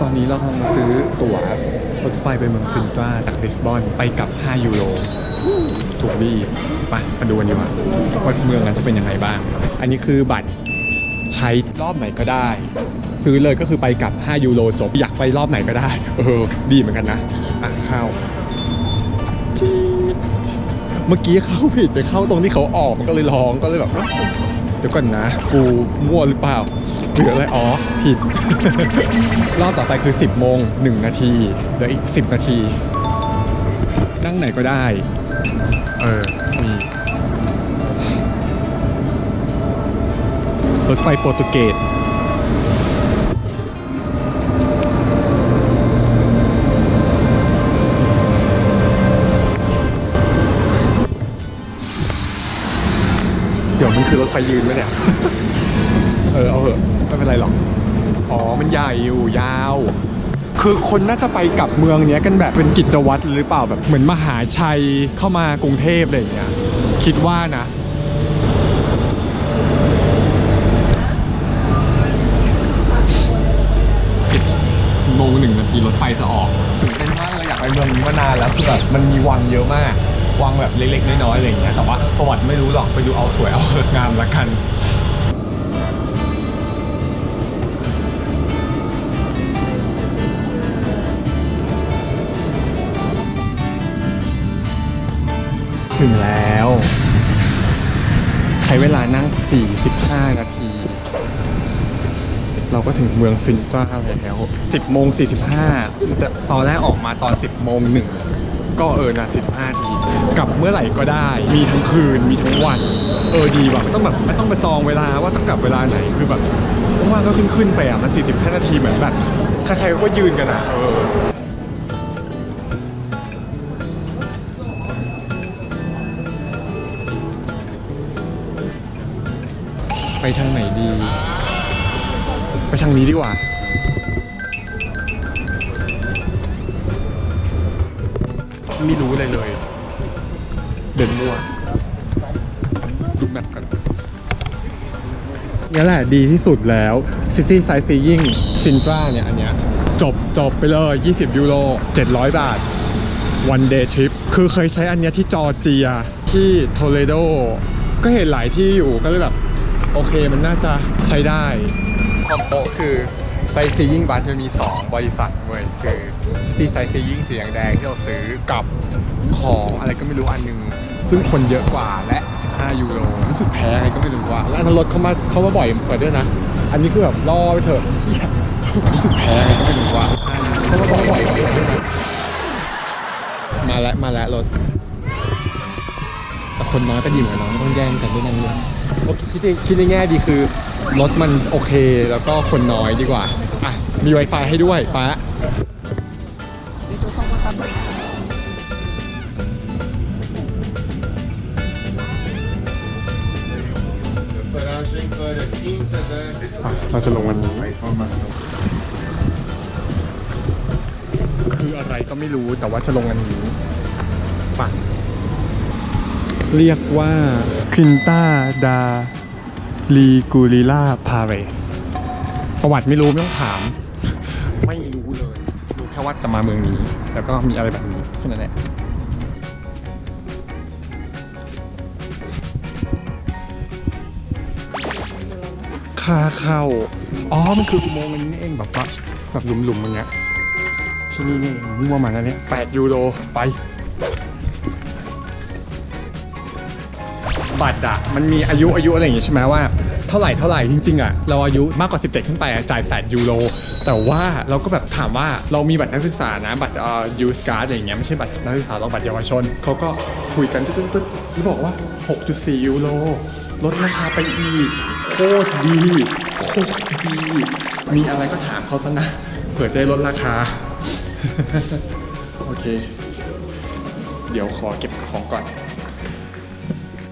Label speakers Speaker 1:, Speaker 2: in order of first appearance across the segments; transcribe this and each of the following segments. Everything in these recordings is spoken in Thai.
Speaker 1: ตอนนี้เรากำลังมาซื้อตั๋วรถไฟไปเมืองซินตราจากลิสบอนไปกับ 5 ยูโรถูกดีไปมาดูกันดีกว่าว่าเมืองนั้นจะเป็นยังไงบ้าง อันนี้คือบัตรใช้รอบไหนก็ได้ ซื้อเลยก็คือไปกับ 5 ยูโรจบอยากไปรอบไหนก็ได้ เออ ดีเหมือนกันนะ อะเข้าจี๊ดเมื่อกี้เข้าผิดไปเข้าตรงที่เขาออกมันก็เลยร้องก็เลยแบบ เดี๋ยวก่อนนะ กูมั่วหรือเปล่าหรืออะไรอ๋อผิด รอบต่อไปคือ 10โมง1นาทีเดี๋ยวอีก 10 นาที นั่งไหนก็ได้ เออมีรถไฟโปรตุเกส เดี๋ยวมันคือรถไฟยืนไหมเนี่ย เออเอาเหอะไม่เป็นไรหรอก อ๋อมันใหญ่อยู่ยาว คือคนน่าจะไปกลับเมืองเนี้ยกันแบบเป็นกิจวัตรหรือเปล่าแบบเหมือนมหาชัยเข้ามากรุงเทพอะไรอย่างเงี้ย คิดว่านะ โมงหนึ่งนาทีรถไฟจะออกตื่นเต้นมากเลยอยากไปเมืองนี้มานานแล้วคือแบบมันมีวังเยอะมาก วังแบบเล็ก ๆ น้อยๆอะไรอย่างเงี้ยแต่ว่าประวัติไม่รู้หรอกไปดูเอาสวยเอางามละกันถึงแล้ว ใช้เวลานั่ง 45 นาที เราก็ถึงเมืองซินตราแล้ว10โมง45แต่ตอนแรกออกมาตอน 10โมงหนึ่ง ก็เออนะ15นาทีกลับเมื่อไหร่ก็ได้ มีทั้งคืนมีทั้งวัน เออดีแบบต้องแบบไม่ต้องไปจองเวลาว่าต้องกลับเวลาไหนคือแบบว่างๆก็ขึ้นขึ้นไปอะมัน45นาทีเหมือนแบบใครๆก็ยืนกันอะเออไปทางไหนดี ไปทางนี้ดีกว่า ไม่รู้เลยเลย เดินมั่วดูแมปกันนี่แหละดีที่สุดแล้ว City Sightseeing Sintra เนี่ย อันเนี้ยจบจบไปเลย 20 ยูโร 700 บาทวันเดย์ทริปคือเคยใช้อันเนี้ยที่จอร์เจียที่โทเลโดก็เห็นหลายที่อยู่ก็เลยแบบ โอเคมันน่าจะใช้ได้ความโปะคือไซซียิ่งบัสมันมี 2 บริษัทเว้ยคือที่ไซซียิ่งสีแดงที่เราซื้อกับของอะไรก็ไม่รู้อันหนึง ซึ่งคนเยอะกว่าและ 15 ยูโรรู้สึกแพงอะไรก็ไม่รู้ว่าแล้วอันรถเขามาเขามาบ่อยเปิดด้วยนะ อันนี้คือแบบรอไปเถอะเฮียรู้สึกแพงอะไรก็ไม่รู้ว่าเขามาบ่อยเปิดด้วยนะมาแล้วมาแล้วรถแต่คนน้อยก็ดีเหมือนกันเนาะไม่ต้องแย่งกันด้วยนั่นเลยโอเคคิดในคิดในแง่ดีคือรถมันโอเคแล้วก็คนน้อยดีกว่า อะ มี Wi-Fi ให้ด้วยป้าอะเราจะลงวันนี้คืออะไรก็ไม่รู้แต่ว่าจะลงวันนี้ไป่ะ เรียกว่า Quinta da Ligurila Pares ประวัติไม่รู้ไม่ต้องถาม ไม่รู้เลย รู้แค่ว่าจะมาเมืองนี้ แล้วก็มีอะไรแบบนี้แค่นั้นแหละค่าเข้า อ๋อ มันคืออุโมงค์อันนี้เองแบบว่าแบบหลุมๆอย่างเงี้ยที่นี่นี่เองมั่วมาแล้วเนี่ย8ยูโรไปบัตรอะมันมีอายุอายุอะไรอย่างงี้ใช่ไหมว่า เท่าไหร่เท่าไหร่จริงๆอะเราอายุมากกว่า 17 ขึ้นไปจ่าย 8 ยูโร แต่ว่าเราก็แบบถามว่าเรามีบัตรนักศึกษานะบัตรเอ่อยูสการ์ดอย่างเงี้ยไม่ใช่บัตรนักศึกษาเราบัตรเยาวชนเขาก็คุยกันตึ๊ดๆๆแล้วบอกว่า 6.4 ยูโรลดราคาไปอีกโคตรดีโคตรดี มีอะไรก็ถามเขาซะนะเผื่อจะได้ลดราคา โอเค เดี๋ยวขอเก็บของก่อน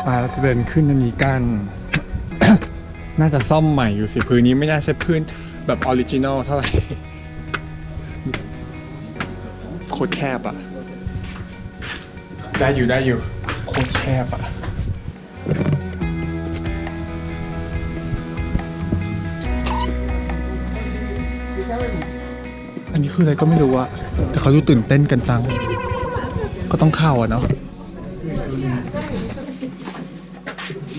Speaker 1: มาเราจะเดินขึ้นอันนี้กั น่าจะซ่อมใหม่อยู่สิพื้นนี้ไม่น่าใช่พื้นแบบออริจินอลเท่าไหร่โคตรแคบอะได้อยู่ได้อยู่โคตรแคบอะอันนี้คืออะไรก็ไม่รู้อะแต่เขาดูตื่นเต้นกันจัง ก็ต้องเข้าอะเนาะ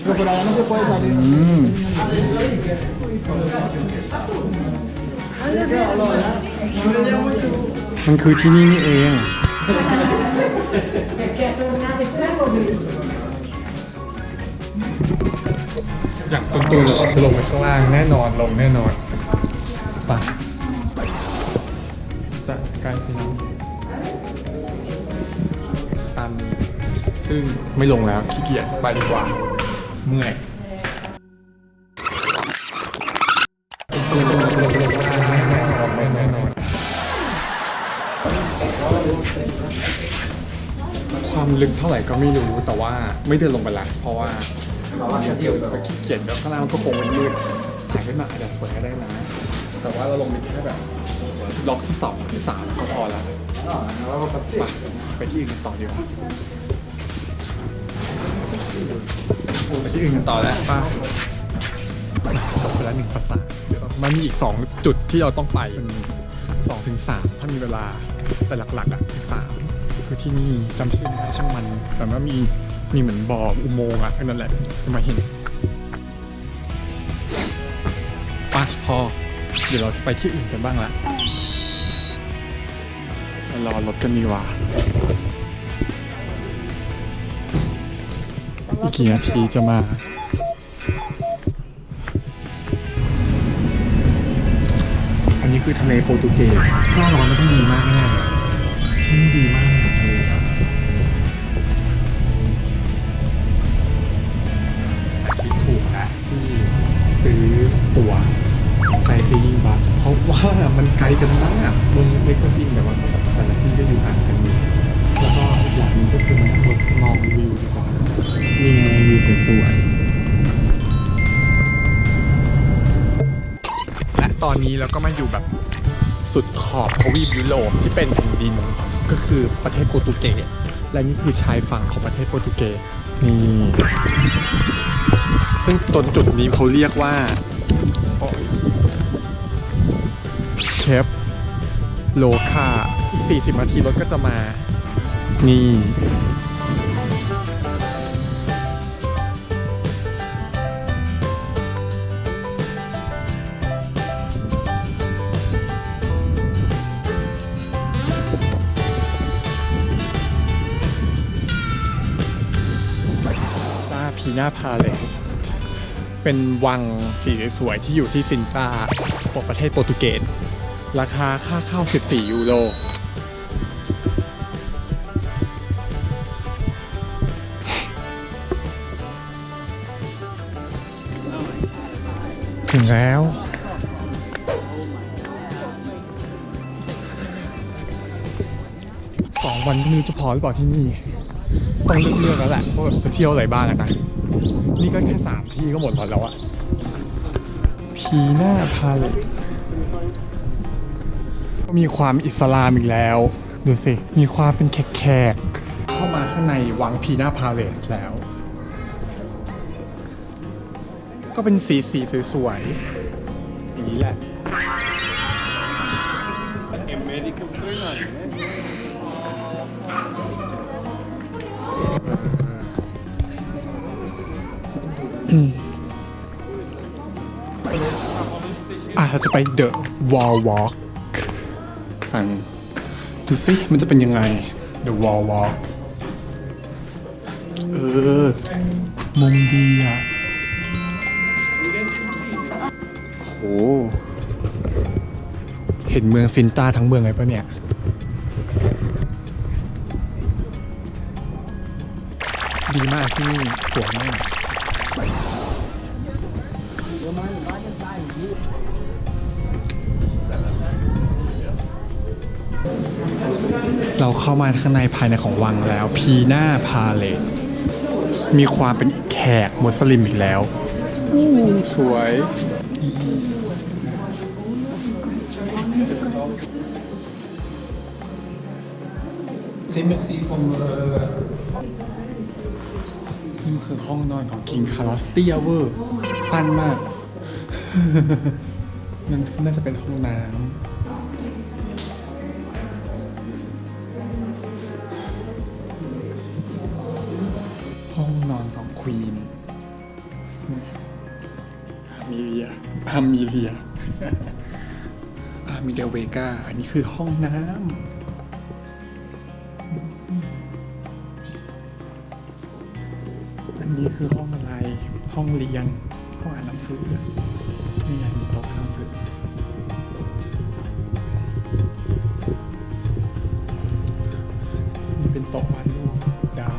Speaker 1: อืมมันคือที่นี่นี่เองอย่างตุนตุนจะลงไปข้างล่างแน่นอนลงแน่นอนไปจะใกล้พี่น้องตามนี้ซึ่งไม่ลงแล้วขี้เกียจไปดีกว่า เมื่อยความลึกเท่าไหร่ก็ไม่รู้แต่ว่าไม่เดินลงไปละเพราะว่าเดี๋ยวเราขี้เกียจแล้วข้างล่างมันก็คงมันมืดถ่ายขึ้นมาอาจจะสวยก็ได้นะ แต่ว่าเราลงไปแค่แบบล็อกที่สองที่สามก็พอแล้วไปไปที่อื่นต่อดีกว่ ที่อื่นกันต่อแล้วป้าจบไปแล้วหนึ่งภาษาเดี๋ยวมันมีอีกสองจุดที่เราต้องไปสองถึงสามถ้ามีเวลาแต่หลักๆอะคือสามคือที่นี่จำชื่อไม่ได้ช่างมัน แต่ว่ามีมีเหมือนบ่ออุโมงค์อะอันนั่นแหละจะมาเห็นปะพอ เดี๋ยวเราจะไปที่อื่นกันบ้างละรอรถกันดีกว่า อีกกี่นาทีจะมาอันนี้คือทะเลโปรตุเกสหน้าร้อนมันต้องดีมากแน่ที่ดีมาก อนนี้เราก็มาอยู่แบบสุดขอบทวีปยุโรปที่เป็นแผ่นดินก็คือประเทศโปรตุเกสและนี่คือชายฝั่งของประเทศโปรตุเกสนี่ซึ่งตนจุดนี้เขาเรียกว่าเชฟโลคาอีก40นาทีรถก็จะมา นี่ ซีนาพาเลส เป็นวังสีสวยที่อยู่ที่ซินตาของประเทศโปรตุเกส ราคาค่าเข้า 14 ยูโรถึงแล้ว สองวันไม่รู้จะพอหรือเปล่าที่นี่ ต้องเลือกแล้วแหละว่าจะเที่ยวอะไรบ้างนะ นี่ก็แค่สามที่ก็หมดแล้วอะพีหน้าพาเลตก็มีความอิสลามอีกแล้ว ดูสิ มีความเป็นแขกๆเข้ามาข้างในวังพีหน้าพาเลสแล้ว ก็เป็นสีสีสวยๆอย่างนี้แหละอะเราจะไป The Wall Walk กันดูสิมันจะเป็นยังไง The Wall Walk เออ มุมดีอะโห เห็นเมืองซินตาทั้งเมืองเลยปะเนี่ย ดีมากที่นี่ สวยมาก เราเข้ามาข้างในภายในของวังแล้ว พีหน้าพาเลตมีความเป็นแขกมุสลิมอีกแล้วอู้สวย
Speaker 2: C'est merci comme euh,
Speaker 1: นี่มันคือห้องนอนของ King Carlos เตียเวอร์ สั้นมากมันน่าจะเป็นห้องน้ำ อามิเลียอามิเลียเวกาอันนี้คือห้องน้ำอันนี้คือห้องอะไร ห้องเรียนห้องอ่านหนังสือนี่ไงมีโต๊ะอ่านหนังสือนี่เป็นโต๊ะวาดรูปดาว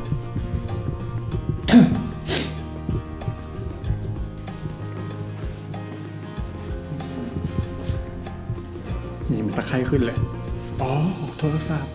Speaker 1: ไคร้ขึ้นเลย อ๋อ โทรศัพท์